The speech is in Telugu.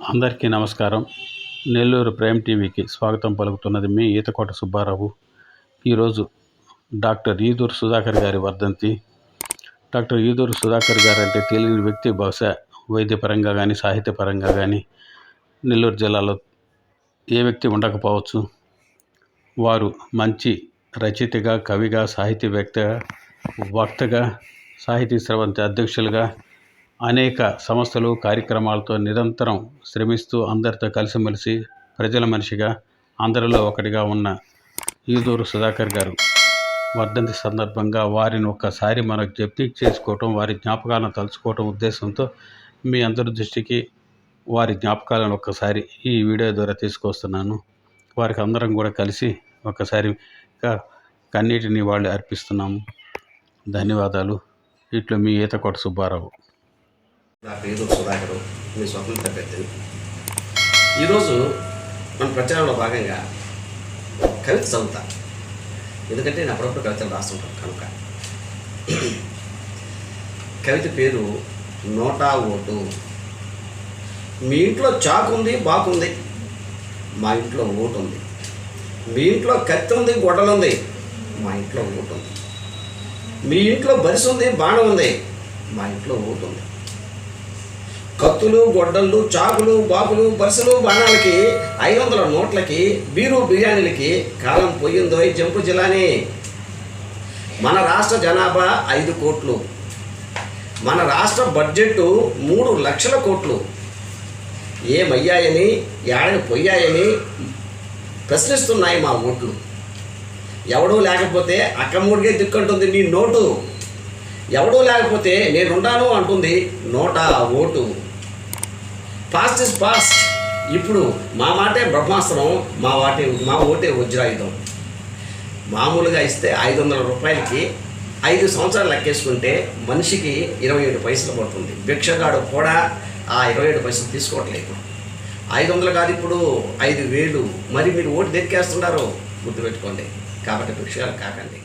అందరికీ నమస్కారం. నెల్లూరు ప్రైమ్ టీవీకి స్వాగతం పలుకుతున్నది మీ ఈతకోట సుబ్బారావు. ఈరోజు డాక్టర్ ఈదూరు సుధాకర్ గారి వర్ధంతి. డాక్టర్ ఈదూరు సుధాకర్ గారు అంటే తెలియని వ్యక్తి బహుశా వైద్యపరంగా కానీ సాహిత్యపరంగా కానీ నెల్లూరు జిల్లాలో ఏ వ్యక్తి ఉండకపోవచ్చు. వారు మంచి రచయితగా కవిగా సాహితీవేత్తగా వక్తగా సాహితీ స్రవంతి అధ్యక్షులుగా అనేక సంస్థలు కార్యక్రమాలతో నిరంతరం శ్రమిస్తూ అందరితో కలిసిమెలిసి ప్రజల మనిషిగా అందరిలో ఒకటిగా ఉన్న ఈదూరు సుధాకర్ గారు వర్ధంతి సందర్భంగా వారిని ఒక్కసారి మనకు జప్తి చేసుకోవటం వారి జ్ఞాపకాలను తలుచుకోవటం ఉద్దేశంతో మీ అందరి దృష్టికి వారి జ్ఞాపకాలను ఒక్కసారి ఈ వీడియో ద్వారా తీసుకొస్తున్నాను. వారికి అందరం కూడా కలిసి ఒకసారి కన్నీటిని వాళ్ళు అర్పిస్తున్నాము. ధన్యవాదాలు. ఇట్లు మీ ఈతకోట సుబ్బారావు. నా పేరు సుధాకరు. మీ స్వతంత్ర అభ్యర్థిని ఈరోజు మన ప్రచారంలో భాగంగా కవిత చదువుతా ఎందుకంటే నేను అప్పుడప్పుడు కవితలు రాస్తుంటాను కనుక. కవిత పేరు నోటా ఓటు. మీ ఇంట్లో చాకు ఉంది బాకుంది మా ఇంట్లో ఓటు ఉంది. మీ ఇంట్లో కత్తి ఉంది గొడలుంది మా ఇంట్లో ఓటు ఉంది. మీ ఇంట్లో బరిసి ఉంది బాణం ఉంది. మా ఇంట్లో ఓటు ఉంది. కత్తులు గొడ్డళ్ళు చాకులు బాకులు బరుసలు బాణాలకి ఐదు వందల నోట్లకి బీరు బిర్యానీలకి కాలం పోయిందో ఈ జంపు జిల్లాని. మన రాష్ట్ర జనాభా ఐదు కోట్లు. మన రాష్ట్ర బడ్జెట్ మూడు లక్షల కోట్లు. ఏమయ్యాయని ఏడని పోయాయని ప్రశ్నిస్తున్నాయి మా ఓట్లు. ఎవడూ లేకపోతే అక్కమ్మూడికే దిక్కుంటుంది నీ నోటు. ఎవడూ లేకపోతే నేనుండాను అంటుంది NOTA vote. Past is past ఇప్పుడు మా మాటే బ్రహ్మాస్త్రం మా వాటే మా ఓటే వజ్రాయుధం. మామూలుగా ఇస్తే ఐదు వందల రూపాయలకి ఐదు సంవత్సరాలు లెక్కేసుకుంటే మనిషికి ఇరవై ఏడు పైసలు పడుతుంది. భిక్షగాడు కూడా ఆ ఇరవై ఏడు పైసలు తీసుకోవట్లేదు ఐదు వందలు కాదు ఇప్పుడు ఐదు వేలు. మరి మీరు ఓటు దెక్కేస్తున్నారు గుర్తుపెట్టుకోండి కాబట్టి భిక్షగాలు కాకండి.